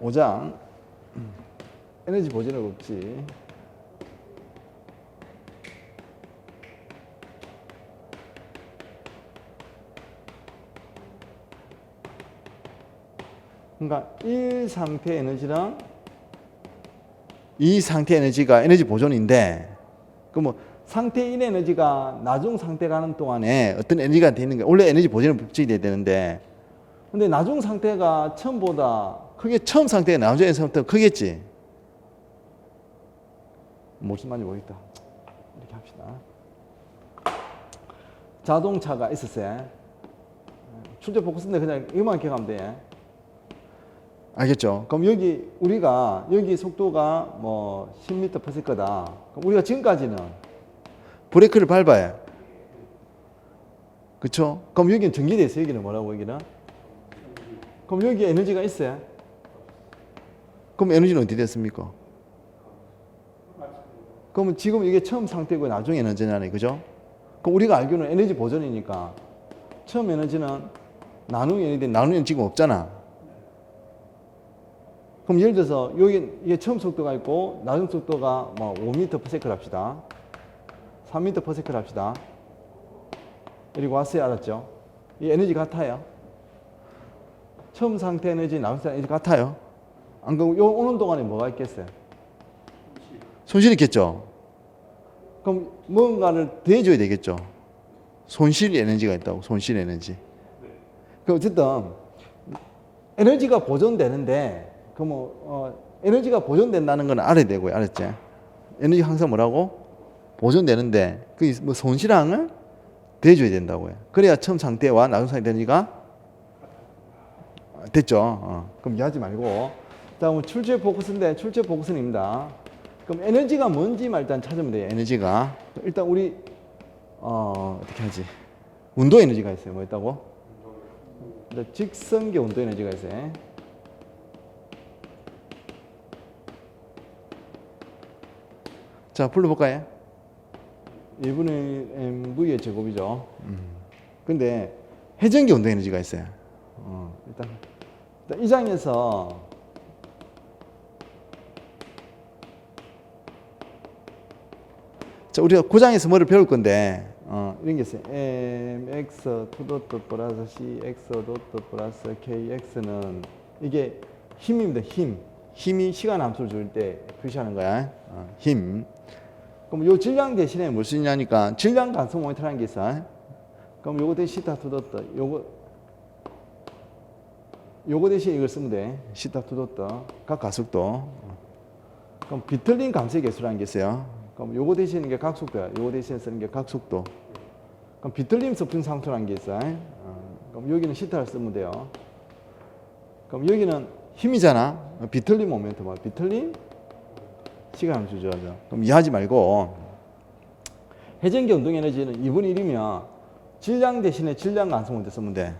5장 에너지 보존력 없지. 그러니까 1 상태 에너지랑 2 상태 에너지가 에너지 보존인데 그뭐 상태 1 에너지가 나중 상태 가는 동안에 어떤 에너지가 돼 있는 게 원래 에너지 보존은 북적이 돼야 되는데. 근데 나중 상태가 처음보다 크게 처음 상태가 나중 상태가 크겠지. 무슨 말인지 모르겠다. 이렇게 합시다. 자동차가 있었어요. 출제 포커스인데 그냥 이만 기억하면 돼. 알겠죠? 그럼 여기 우리가 여기 속도가 뭐 10m per second다. 그럼 우리가 지금까지는 브레이크를 밟아야. 그렇죠? 그럼 여기는 전기돼 있어. 여기는 뭐라고 여기는? 그럼 여기 에너지가 있어요. 그럼 에너지는 어디 됐습니까? 그러면 지금 이게 처음 상태고 나중 에너지잖아요. 그죠? 그럼 우리가 알기로는 에너지 보존이니까 처음 에너지는 나누기 에너지 나누는 지금 없잖아. 그럼 예를 들어서 여기 이게 처음 속도가 있고 나중 속도가 뭐 5m per second 합시다. 3m per second 합시다. 그리고 왔어요. 알았죠? 이 에너지 같아요. 처음 상태 에너지 나중 상태 에너지 같아요. 안 그러면 요 오는 동안에 뭐가 있겠어요? 손실 있겠죠. 그럼 뭔가를 대줘야 되겠죠. 손실 에너지가 있다고. 손실 에너지. 그 어쨌든 에너지가 보존되는데 그뭐 어, 에너지가 보존된다는 건 알아야 되고요. 알았지? 에너지 항상 뭐라고 보존되는데 그 뭐 손실항을 대줘야 된다고요. 그래야 처음 상태와 나중 상태 에너지가 됐죠. 어. 그럼 이해하지 말고 다음은 출제 포커스인데 출제 포커스입니다. 그럼 에너지가 뭔지만 일단 찾으면 돼요. 에너지가 일단 우리 어, 어떻게 하지? 운동 에너지가 있어요. 뭐 있다고? 일단 직선계 운동 에너지가 있어요. 자, 불러볼까요? 1분의 mv의 제곱이죠. 음. 근데 회전기 운동 에너지가 있어요. 어, 일단, 일단 이 장에서 자, 우리가 고장에서 뭐를 배울 건데 어, 이런 게 있어요. mx 투도트 플러스 cx 도트 플러스 kx는 이게 힘입니다. 힘. 힘이 시간 함수를 줄 때 표시하는 거야. 어, 힘. 그럼 요 질량 대신에 뭘 쓰냐니까 질량 간섭 모니터라는 게 있어. 그럼 요거 대신 시타 투도트 요거 요거 대신 이걸 쓰면 돼. 시타 투도트 각 가속도. 그럼 비틀린 감소의 개수라는 게 있어요. 그럼 요거 대신 이게 각속도야. 요거 대신 쓰는 게 각속도. 그럼 비틀림 서핑 상수라는 게 있어. 어, 그럼 여기는 시타를 쓰면 돼요. 그럼 여기는 힘이잖아. 비틀림 모멘트 뭐 비틀림 시간 주죠. 그럼 이해하지 말고 회전기 운동 에너지는 2분의 1이면 질량 대신에 질량 간섭을 쓰면 돼.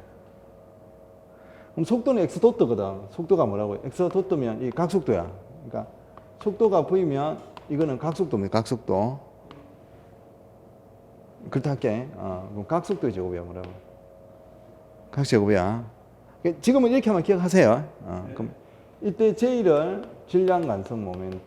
그럼 속도는 x 도트거든. 속도가 뭐라고? x 도트면 이 각속도야. 그러니까 속도가 보이면 이거는 각속도입니다. 각속도. 그렇다 할게. 어, 그럼 각속도의 제곱이야 뭐라고? 각제곱이야. 그 지금은 이렇게만 기억하세요. 어, 그럼 이때 J를 질량 간섭 모멘트